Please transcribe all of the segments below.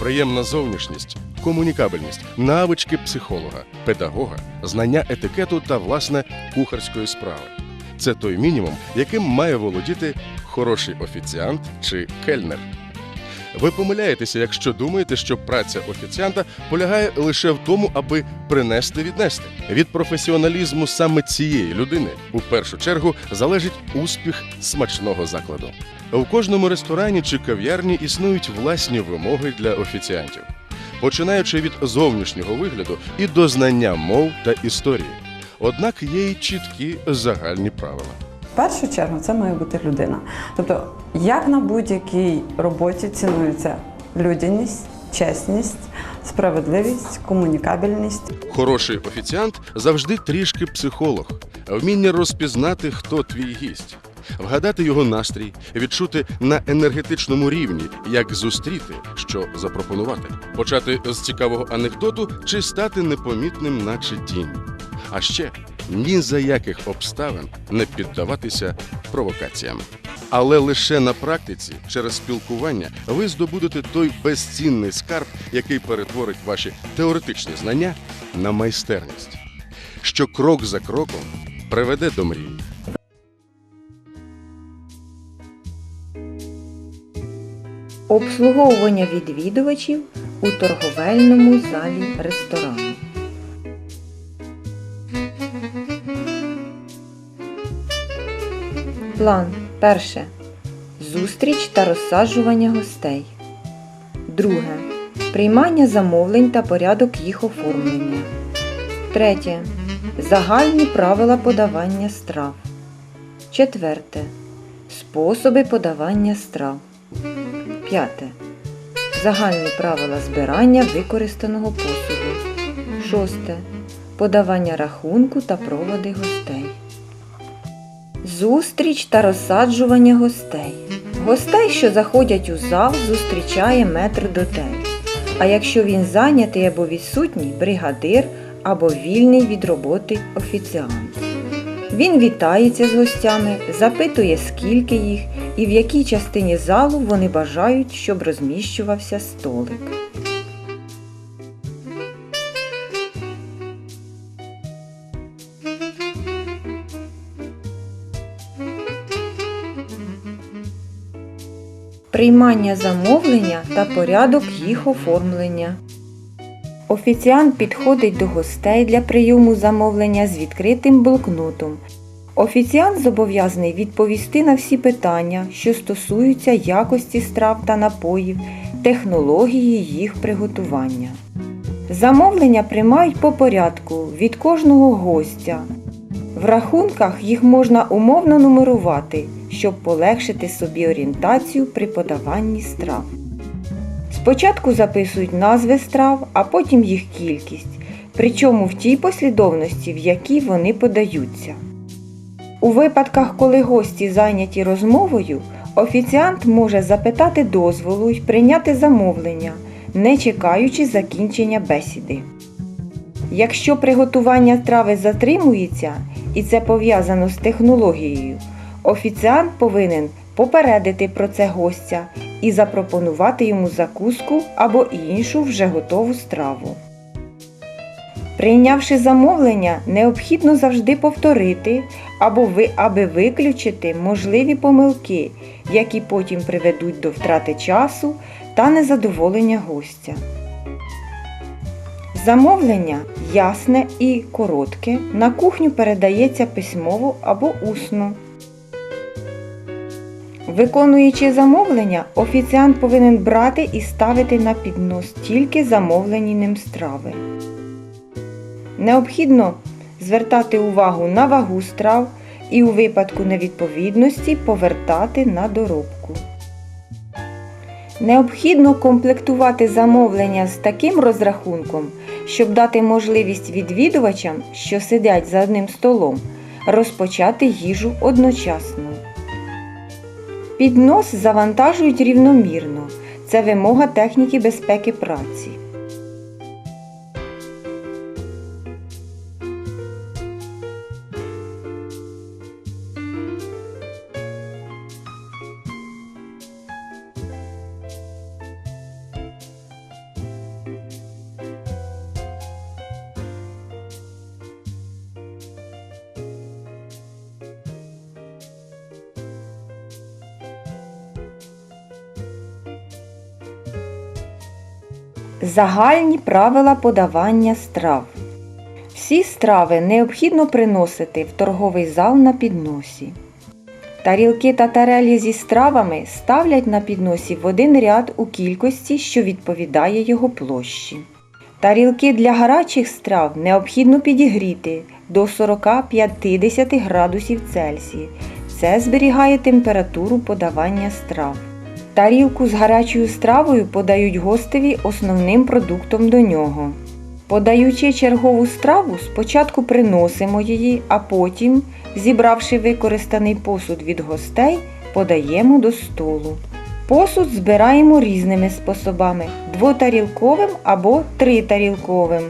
приємна зовнішність, комунікабельність, навички психолога, педагога, знання етикету та власне кухарської справи. Це той мінімум, яким має володіти хороший офіціант чи кельнер. Ви помиляєтеся, якщо думаєте, що праця офіціанта полягає лише в тому, аби принести віднести. Від професіоналізму саме цієї людини у першу чергу залежить успіх смачного закладу. У кожному ресторані чи кав'ярні існують власні вимоги для офіціантів, починаючи від зовнішнього вигляду і до знання мов та історії. Однак є й чіткі загальні правила. Першу чергу це має бути людина. Тобто, як на будь-якій роботі цінується людяність, чесність, справедливість, комунікабельність. Хороший офіціант завжди трішки психолог, вміння розпізнати, хто твій гість, вгадати його настрій, відчути на енергетичному рівні, як зустріти, що запропонувати, почати з цікавого анекдоту чи стати непомітним, наче тінь. А ще ні за яких обставин не піддаватися провокаціям. Але лише на практиці, через спілкування, ви здобудете той безцінний скарб, який перетворить ваші теоретичні знання на майстерність, що крок за кроком приведе до мрії. Обслуговування відвідувачів у торговельному залі ресторану. План. Перше. Зустріч та розсаджування гостей. Друге. Приймання замовлень та порядок їх оформлення. Третє. Загальні правила подавання страв. Четверте. Способи подавання страв. П'яте. Загальні правила збирання використаного посуду. Шосте. Подавання рахунку та проводи гостей. Зустріч та розсаджування гостей. Гостей, що заходять у зал, зустрічає метр метрдотель. А якщо він зайнятий або відсутній, бригадир або вільний від роботи офіціант. Він вітається з гостями, запитує, скільки їх і в якій частині залу вони бажають, щоб розміщувався столик. Приймання замовлення та порядок їх оформлення. Офіціант підходить до гостей для прийому замовлення з відкритим блокнотом. Офіціант зобов'язаний відповісти на всі питання, що стосуються якості страв та напоїв, технології їх приготування. Замовлення приймають по порядку від кожного гостя. В рахунках їх можна умовно нумерувати, щоб полегшити собі орієнтацію при подаванні страв. Спочатку записують назви страв, а потім їх кількість, причому в тій послідовності, в якій вони подаються. У випадках, коли гості зайняті розмовою, офіціант може запитати дозволу й прийняти замовлення, не чекаючи закінчення бесіди. Якщо приготування трави затримується і це пов'язано з технологією, офіціант повинен попередити про це гостя і запропонувати йому закуску або іншу вже готову страву. Прийнявши замовлення, необхідно завжди повторити або ви, аби виключити можливі помилки, які потім приведуть до втрати часу та незадоволення гостя. Замовлення ясне і коротке на кухню передається письмово або усно. Виконуючи замовлення, офіціант повинен брати і ставити на піднос тільки замовлені ним страви. Необхідно звертати увагу на вагу страв і у випадку невідповідності повертати на доробку. Необхідно комплектувати замовлення з таким розрахунком, щоб дати можливість відвідувачам, що сидять за одним столом, розпочати їжу одночасно. Піднос завантажують рівномірно. Це вимога техніки безпеки праці. Загальні правила подавання страв. Всі страви необхідно приносити в торговий зал на підносі. Тарілки та тарелі зі стравами ставлять на підносі в один ряд у кількості, що відповідає його площі. Тарілки для гарячих страв необхідно підігріти до 40-50 градусів Цельсія. Це зберігає температуру подавання страв. Тарілку з гарячою стравою подають гостеві основним продуктом до нього. Подаючи чергову страву, спочатку приносимо її, а потім, зібравши використаний посуд від гостей, подаємо до столу. Посуд збираємо різними способами двотарілковим або тритарілковим.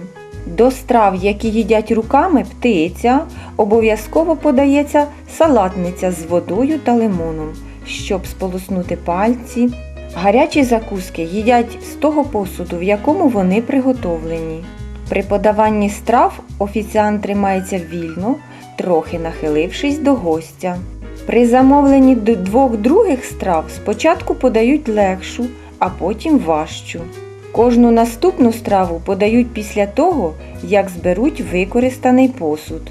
До страв, які їдять руками птиця, обов'язково подається салатниця з водою та лимоном, щоб сполоснути пальці. Гарячі закуски їдять з того посуду, в якому вони приготовлені. При подаванні страв офіціант тримається вільно, трохи нахилившись до гостя. При замовленні двох других страв спочатку подають легшу, а потім важчу. Кожну наступну страву подають після того, як зберуть використаний посуд.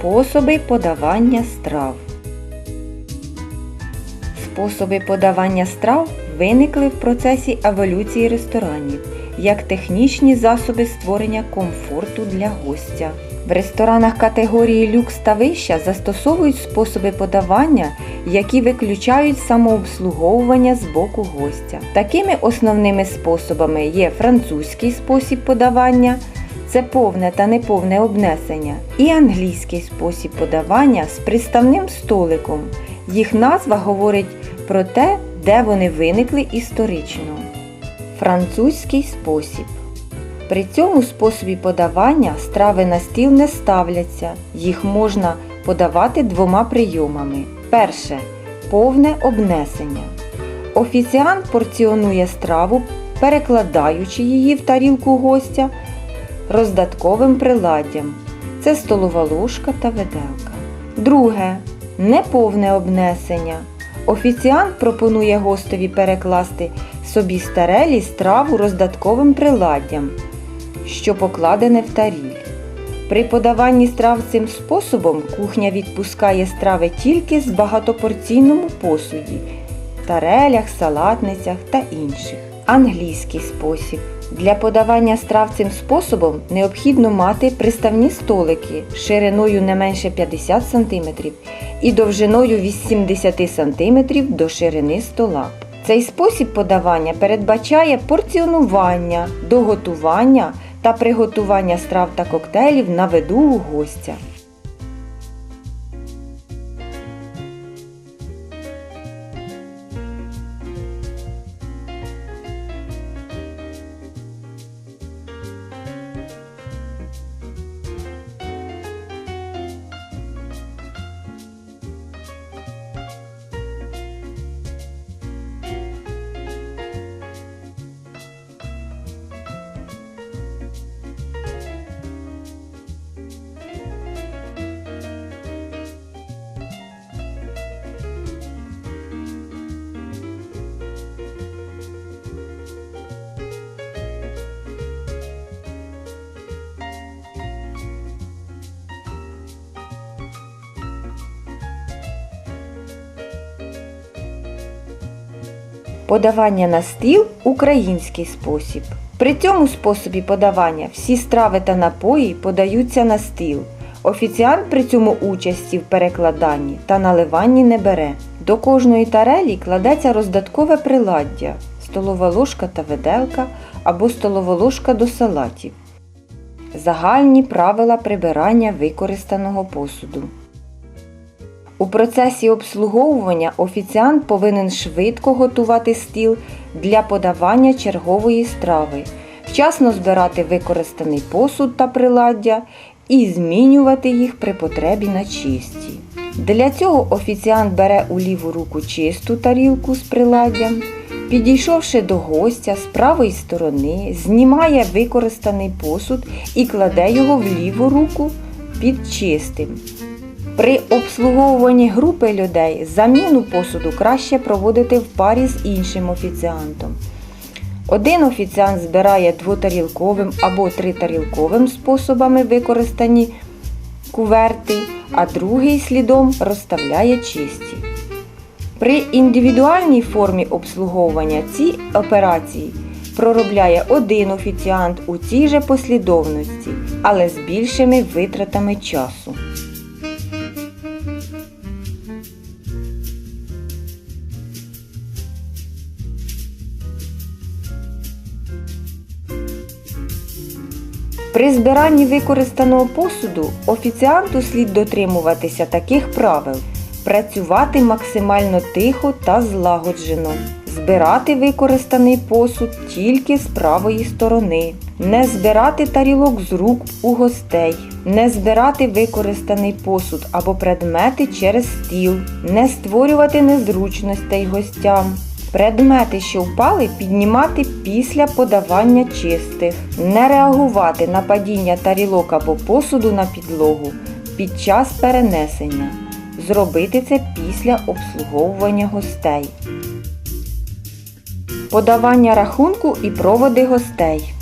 Способи подавання страв. Способи подавання страв виникли в процесі еволюції ресторанів як технічні засоби створення комфорту для гостя. В ресторанах категорії люкс та вища застосовують способи подавання, які виключають самообслуговування з боку гостя. Такими основними способами є французький спосіб подавання, це повне та неповне обнесення, і англійський спосіб подавання з приставним столиком. Їх назва говорить про те, де вони виникли історично. Французький спосіб. При цьому способі подавання страви на стіл не ставляться. Їх можна подавати двома прийомами. Перше повне обнесення. Офіціант порціонує страву, перекладаючи її в тарілку гостя роздатковим приладдям. Це столова ложка та виделка. Друге неповне обнесення. Офіціант пропонує гостеві перекласти собі з тарелі страву роздатковим приладдям, що покладене в таріль. При подаванні страв цим способом кухня відпускає страви тільки з багатопорційному посуді, тарелях, салатницях та інших. Англійський спосіб. Для подавання страв цим способом необхідно мати приставні столики шириною не менше 50 см і довжиною від 70 см до ширини стола. Цей спосіб подавання передбачає порціонування, доготування та приготування страв та коктейлів на виду у гостя. Подавання на стіл український спосіб. При цьому способі подавання всі страви та напої подаються на стіл. Офіціант при цьому участі в перекладанні та наливанні не бере. До кожної тарелі кладеться роздаткове приладдя столова ложка та виделка або столова ложка до салатів. Загальні правила прибирання використаного посуду. У процесі обслуговування офіціант повинен швидко готувати стіл для подавання чергової страви, вчасно збирати використаний посуд та приладдя і змінювати їх при потребі на чисті. Для цього офіціант бере у ліву руку чисту тарілку з приладдям, підійшовши до гостя з правої сторони, знімає використаний посуд і кладе його в ліву руку під чистим. При обслуговуванні групи людей заміну посуду краще проводити в парі з іншим офіціантом. Один офіціант збирає двотарілковим або тритарілковим способами використані куверти, а другий слідом розставляє чисті. При індивідуальній формі обслуговування ці операції проробляє один офіціант у цій же послідовності, але з більшими витратами часу. При збиранні використаного посуду офіціанту слід дотримуватися таких правил: працювати максимально тихо та злагоджено, збирати використаний посуд тільки з правої сторони, не збирати тарілок з рук у гостей, не збирати використаний посуд або предмети через стіл, не створювати незручностей гостям. Предмети, що впали, піднімати після подавання чистих, не реагувати на падіння тарілок або посуду на підлогу під час перенесення. Зробити це після обслуговування гостей. Подавання рахунку і проводи гостей.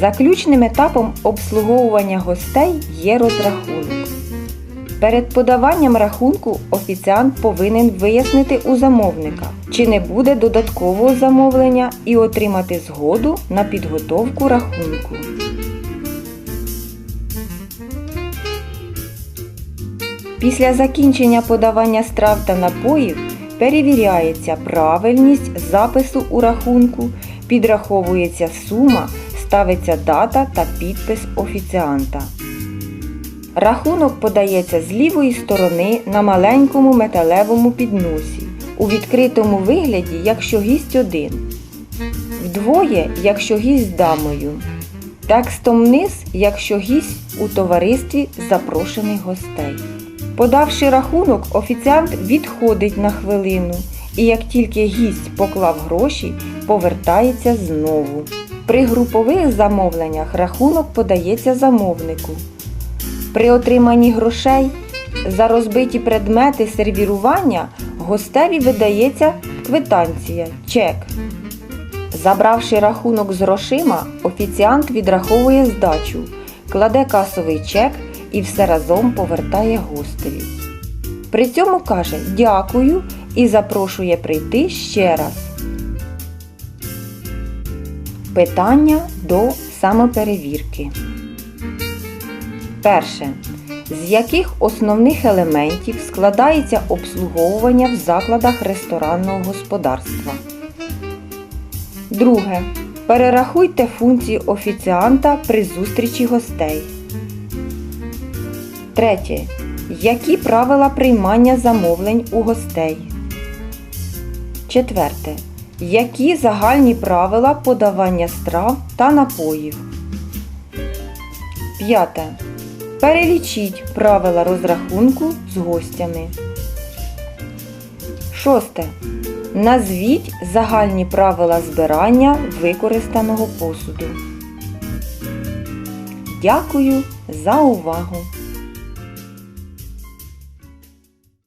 Заключним етапом обслуговування гостей є розрахунок. Перед подаванням рахунку офіціант повинен вияснити у замовника, чи не буде додаткового замовлення і отримати згоду на підготовку рахунку. Після закінчення подавання страв та напоїв перевіряється правильність запису у рахунку, підраховується сума, ставиться дата та підпис офіціанта. Рахунок подається з лівої сторони на маленькому металевому підносі, у відкритому вигляді, якщо гість один, вдвоє, якщо гість з дамою, текстом вниз, якщо гість у товаристві запрошених гостей. Подавши рахунок, офіціант відходить на хвилину і як тільки гість поклав гроші, повертається знову. При групових замовленнях рахунок подається замовнику. При отриманні грошей за розбиті предмети сервірування гостеві видається квитанція чек. Забравши рахунок з грошима, офіціант відраховує здачу, кладе касовий чек і все разом повертає гостеві. При цьому каже дякую і запрошує прийти ще раз. Питання до самоперевірки. Перше. З яких основних елементів складається обслуговування в закладах ресторанного господарства? Друге. Перерахуйте функції офіціанта при зустрічі гостей. Третє. Які правила приймання замовлень у гостей? Четверте. Які загальні правила подавання страв та напоїв? П'яте. Перелічіть правила розрахунку з гостями. Шосте. Назвіть загальні правила збирання використаного посуду. Дякую за увагу!